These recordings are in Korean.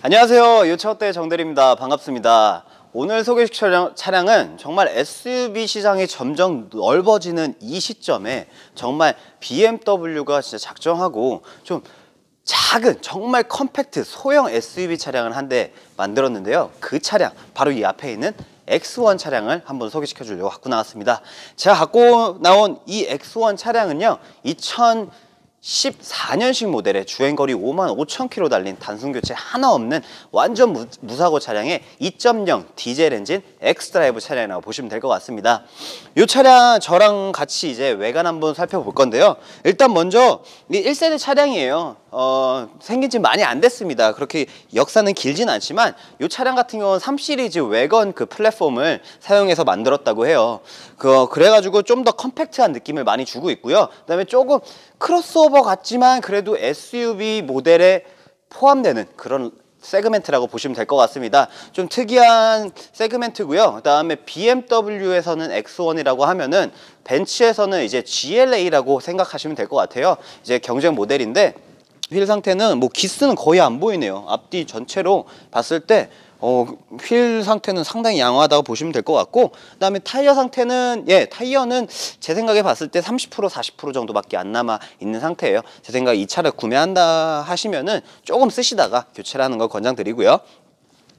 안녕하세요. 요차롯데 정대리입니다. 반갑습니다. 오늘 소개시킬 차량, 은 정말 SUV 시장이 점점 넓어지는 이 시점에 정말 BMW가 진짜 작정하고 좀 작은 정말 컴팩트 소형 SUV 차량을 한 대 만들었는데요. 그 차량 바로 이 앞에 있는 X1 차량을 한번 소개시켜 주려고 갖고 나왔습니다. 제가 갖고 나온 이 X1 차량은요 2000 14년식 모델의 주행거리 5만 5천 킬로 달린 단순 교체 하나 없는 완전 무, 무사고 차량의 2.0 디젤 엔진 엑스드라이브 차량이라고 보시면 될 것 같습니다. 이 차량 저랑 같이 이제 외관 한번 살펴볼 건데요. 일단 먼저 이 1세대 차량이에요. 어, 생긴 지 많이 안 됐습니다. 그렇게 역사는 길진 않지만 이 차량 같은 경우는 3 시리즈 외건 그 플랫폼을 사용해서 만들었다고 해요. 그 그래가지고 좀 더 컴팩트한 느낌을 많이 주고 있고요. 그다음에 조금 크로스오버 같지만 그래도 SUV 모델에 포함되는 그런 세그멘트라고 보시면 될 것 같습니다. 좀 특이한 세그멘트고요. 그다음에 BMW에서는 X1이라고 하면은 벤츠에서는 이제 GLA라고 생각하시면 될 것 같아요. 이제 경쟁 모델인데 휠 상태는 뭐 기스는 거의 안 보이네요. 앞뒤 전체로 봤을 때 어, 휠 상태는 상당히 양호하다고 보시면 될 것 같고 그 다음에 타이어 상태는 예 타이어는 제 생각에 봤을 때 30% 40% 정도밖에 안 남아 있는 상태예요 제 생각 이 차를 구매한다 하시면은 조금 쓰시다가 교체를 하는 걸 권장드리고요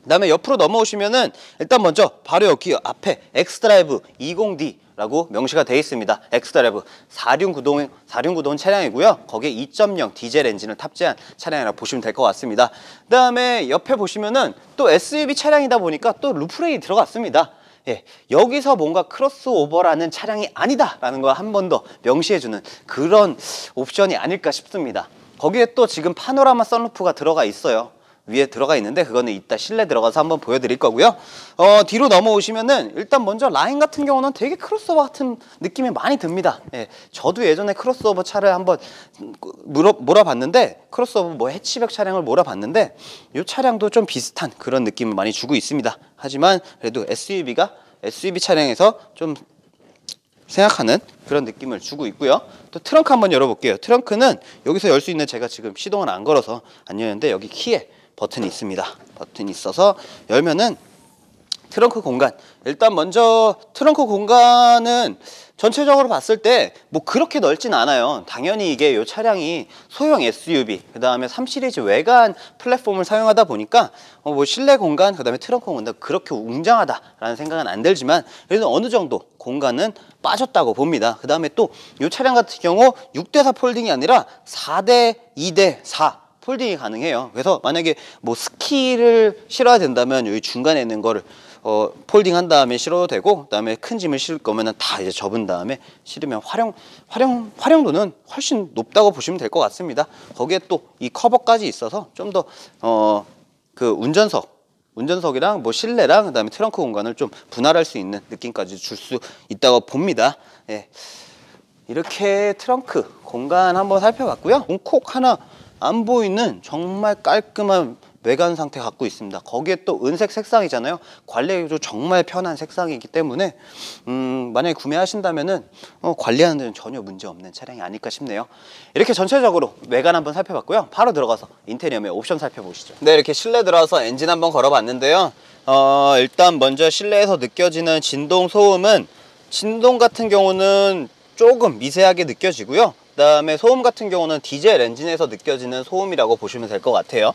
그 다음에 옆으로 넘어오시면은 일단 먼저 바로 여기 앞에 엑스드라이브 20D 라고 명시가 되어 있습니다. 엑스드라이브 4륜구동 4륜구동 차량이고요. 거기에 2.0 디젤 엔진을 탑재한 차량이라고 보시면 될 것 같습니다. 그 다음에 옆에 보시면은 또 SUV 차량이다 보니까 또 루프레이 들어갔습니다. 예, 여기서 뭔가 크로스오버라는 차량이 아니다라는 걸 한 번 더 명시해주는 그런 옵션이 아닐까 싶습니다. 거기에 또 지금 파노라마 썬루프가 들어가 있어요. 위에 들어가 있는데 그거는 이따 실내 들어가서 한번 보여드릴 거고요. 어, 뒤로 넘어오시면은 일단 먼저 라인 같은 경우는 되게 크로스오버 같은 느낌이 많이 듭니다. 예, 저도 예전에 크로스오버 차를 한번 물어, 몰아봤는데 크로스오버 뭐 해치백 차량을 몰아봤는데 이 차량도 좀 비슷한 그런 느낌을 많이 주고 있습니다. 하지만 그래도 SUV가 SUV 차량에서 좀 생각하는 그런 느낌을 주고 있고요. 또 트렁크 한번 열어볼게요. 트렁크는 여기서 열 수 있는 제가 지금 시동을 안 걸어서 안 여는데 여기 키에 버튼이 있습니다. 버튼이 있어서 열면은 트렁크 공간. 일단 먼저 트렁크 공간은 전체적으로 봤을 때 뭐 그렇게 넓진 않아요. 당연히 이게 이 차량이 소형 SUV 그 다음에 3 시리즈 외관 플랫폼을 사용하다 보니까 어 뭐 실내 공간 그 다음에 트렁크 공간 그렇게 웅장하다라는 생각은 안 들지만 그래도 어느 정도 공간은 빠졌다고 봅니다. 그 다음에 또이 차량 같은 경우 6대4 폴딩이 아니라 4대 2대 4 폴딩이 가능해요. 그래서 만약에 뭐 스키를 실어야 된다면 여기 중간에 있는 거를 어, 폴딩 한 다음에 실어도 되고 그다음에 큰 짐을 실을 거면은 다 이제 접은 다음에 실으면 활용 활용 활용도는 훨씬 높다고 보시면 될 것 같습니다. 거기에 또 이 커버까지 있어서 좀 더 어 그 운전석 운전석이랑 뭐 실내랑 그다음에 트렁크 공간을 좀 분할할 수 있는 느낌까지 줄 수 있다고 봅니다. 예. 이렇게 트렁크 공간 한번 살펴봤고요. 콕 하나 안 보이는 정말 깔끔한 외관 상태 갖고 있습니다. 거기에 또 은색 색상이잖아요. 관리하기도 정말 편한 색상이기 때문에 음, 만약에 구매하신다면은 어, 관리하는 데는 전혀 문제 없는 차량이 아닐까 싶네요. 이렇게 전체적으로 외관 한번 살펴봤고요. 바로 들어가서 인테리어의 옵션 살펴보시죠. 네 이렇게 실내 들어와서 엔진 한번 걸어봤는데요. 어, 일단 먼저 실내에서 느껴지는 진동 소음은 진동 같은 경우는 조금 미세하게 느껴지고요 다음에 소음 같은 경우는 디젤 엔진에서 느껴지는 소음이라고 보시면 될 것 같아요.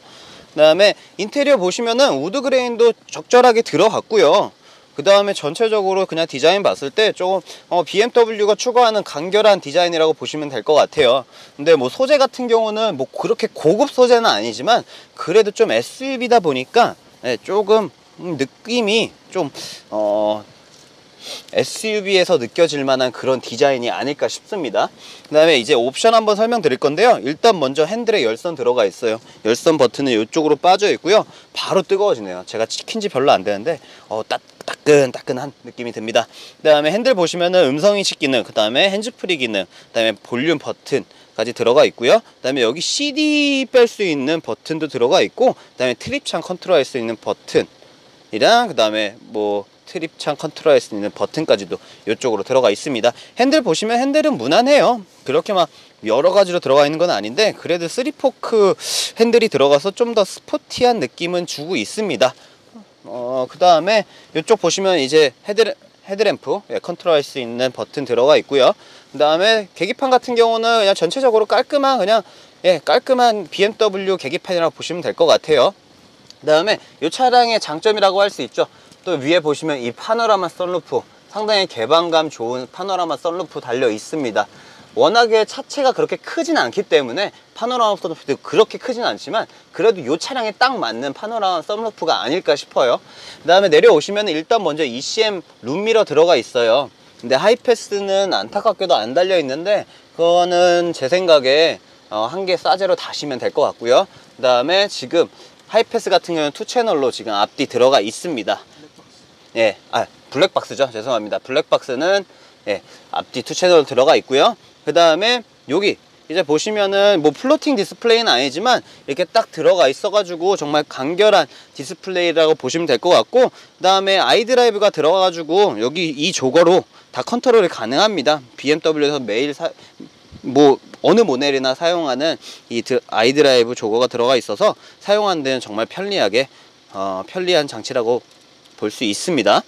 그 다음에 인테리어 보시면은 우드 그레인도 적절하게 들어갔고요. 그 다음에 전체적으로 그냥 디자인 봤을 때 조금 어, BMW가 추구하는 간결한 디자인이라고 보시면 될 것 같아요. 근데 뭐 소재 같은 경우는 뭐 그렇게 고급 소재는 아니지만 그래도 좀 SUV다 보니까 네, 조금 느낌이 좀 어, SUV에서 느껴질 만한 그런 디자인이 아닐까 싶습니다. 그 다음에 이제 옵션 한번 설명드릴 건데요. 일단 먼저 핸들에 열선 들어가 있어요. 열선 버튼은 이쪽으로 빠져 있고요. 바로 뜨거워지네요. 제가 치킨 지 별로 안 되는데 어, 따, 따끈따끈한 느낌이 듭니다. 그 다음에 핸들 보시면은 음성 인식 기능 그 다음에 핸즈프리 기능 그 다음에 볼륨 버튼 까지 들어가 있고요. 그 다음에 여기 CD 뺄 수 있는 버튼도 들어가 있고 그 다음에 트립창 컨트롤 할 수 있는 버튼 이랑 그 다음에 뭐 트립창 컨트롤할 수 있는 버튼까지도 이쪽으로 들어가 있습니다. 핸들 보시면 핸들은 무난해요. 그렇게 막 여러 가지로 들어가 있는 건 아닌데 그래도 3포크 핸들이 들어가서 좀 더 스포티한 느낌은 주고 있습니다. 어, 그 다음에 이쪽 보시면 이제 헤드, 헤드램프 예, 컨트롤 할 수 있는 버튼 들어가 있고요. 그 다음에 계기판 같은 경우는 그냥 전체적으로 깔끔한 그냥 예, 깔끔한 BMW 계기판이라고 보시면 될 것 같아요. 그 다음에 이 차량의 장점이라고 할 수 있죠. 또 위에 보시면 이 파노라마 썬루프 상당히 개방감 좋은 파노라마 썬루프 달려 있습니다. 워낙에 차체가 그렇게 크진 않기 때문에 파노라마 썬루프도 그렇게 크진 않지만 그래도 이 차량에 딱 맞는 파노라마 썬루프가 아닐까 싶어요. 그 다음에 내려오시면 일단 먼저 ECM 룸미러 들어가 있어요. 근데 하이패스는 안타깝게도 안 달려 있는데 그거는 제 생각에 어, 한 개 싸제로 다시면 될 것 같고요. 그 다음에 지금 하이패스 같은 경우는 투 채널로 지금 앞뒤 들어가 있습니다. 예, 아 블랙박스죠. 죄송합니다. 블랙박스는 예, 앞뒤 투 채널 들어가 있고요. 그 다음에 여기 이제 보시면은 뭐 플로팅 디스플레이는 아니지만 이렇게 딱 들어가 있어가지고 정말 간결한 디스플레이라고 보시면 될 것 같고 그 다음에 아이드라이브가 들어가가지고 여기 이 조거로 다 컨트롤이 가능합니다. BMW에서 매일 사, 뭐 어느 모델이나 사용하는 이 드- 아이드라이브 조거가 들어가 있어서 사용하는 데는 정말 편리하게 어, 편리한 장치라고 볼 수 있습니다.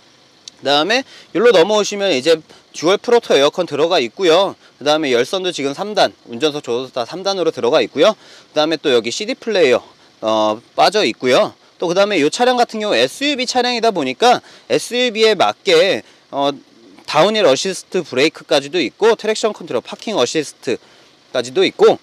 그 다음에 여기로 넘어오시면 이제 듀얼 프로토 에어컨 들어가 있고요. 그 다음에 열선도 지금 3단, 운전석 조수 다 3단으로 들어가 있고요. 그 다음에 또 여기 CD 플레이어 어, 빠져 있고요. 또 그 다음에 이 차량 같은 경우 SUV 차량이다 보니까 SUV에 맞게 어, 다운힐 어시스트 브레이크까지도 있고 트랙션 컨트롤, 파킹 어시스트까지도 있고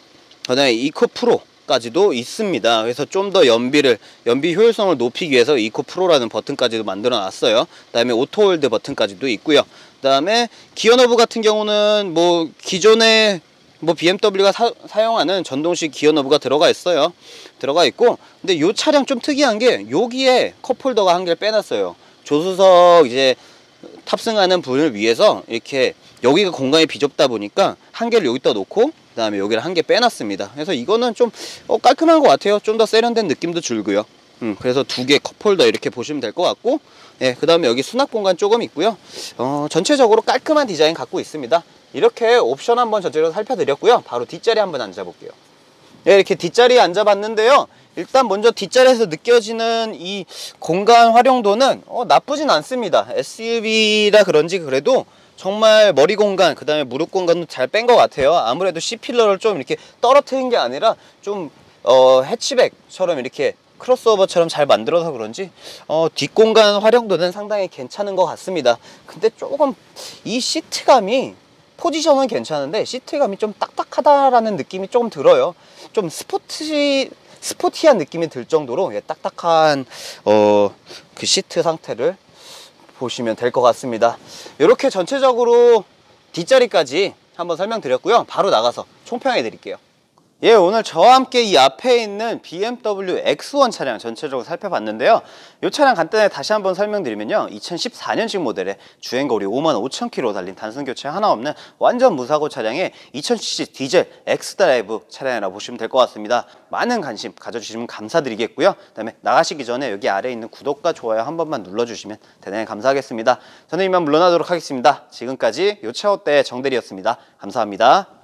그 다음에 이코 프로 까지도 있습니다. 그래서 좀 더 연비를 연비 효율성을 높이기 위해서 이코 프로라는 버튼까지도 만들어 놨어요. 그 다음에 오토홀드 버튼까지도 있고요. 그 다음에 기어 너브 같은 경우는 뭐 기존에 뭐 BMW가 사, 사용하는 전동식 기어 너브가 들어가 있어요. 들어가 있고 근데 이 차량 좀 특이한 게 여기에 컵홀더가 한 개를 빼놨어요. 조수석 이제 탑승하는 분을 위해서 이렇게 여기가 공간이 비좁다 보니까 한 개를 여기다 놓고 그 다음에 여기를 한 개 빼놨습니다. 그래서 이거는 좀 어, 깔끔한 것 같아요. 좀 더 세련된 느낌도 줄고요. 음, 그래서 두 개 컵홀더 이렇게 보시면 될 것 같고 예, 그 다음에 여기 수납 공간 조금 있고요. 어, 전체적으로 깔끔한 디자인 갖고 있습니다. 이렇게 옵션 한번 전체적으로 살펴드렸고요. 바로 뒷자리 한번 앉아볼게요. 네, 이렇게 뒷자리에 앉아봤는데요. 일단 먼저 뒷자리에서 느껴지는 이 공간 활용도는 어, 나쁘진 않습니다. SUV라 그런지 그래도 정말 머리 공간, 그 다음에 무릎 공간도 잘 뺀 것 같아요. 아무래도 C필러를 좀 이렇게 떨어뜨린 게 아니라 좀 어, 해치백처럼 이렇게 크로스오버처럼 잘 만들어서 그런지 어, 뒷공간 활용도는 상당히 괜찮은 것 같습니다. 근데 조금 이 시트감이 포지션은 괜찮은데 시트감이 좀 딱딱하다라는 느낌이 조금 들어요. 좀 스포티 스포티한 느낌이 들 정도로 예, 딱딱한 어, 그 시트 상태를 보시면 될 것 같습니다. 이렇게 전체적으로 뒷자리까지 한번 설명드렸고요. 바로 나가서 총평해 드릴게요. 예, 오늘 저와 함께 이 앞에 있는 BMW X1 차량 전체적으로 살펴봤는데요. 이 차량 간단하게 다시 한번 설명드리면요. 2014년식 모델의 주행거리 5만 5천 킬로 달린 단순 교체 하나 없는 완전 무사고 차량의 2000cc 디젤 X드라이브 차량이라고 보시면 될 것 같습니다. 많은 관심 가져주시면 감사드리겠고요. 그다음에 나가시기 전에 여기 아래에 있는 구독과 좋아요 한 번만 눌러주시면 대단히 감사하겠습니다. 저는 이만 물러나도록 하겠습니다. 지금까지 요차오때 정대리였습니다. 감사합니다.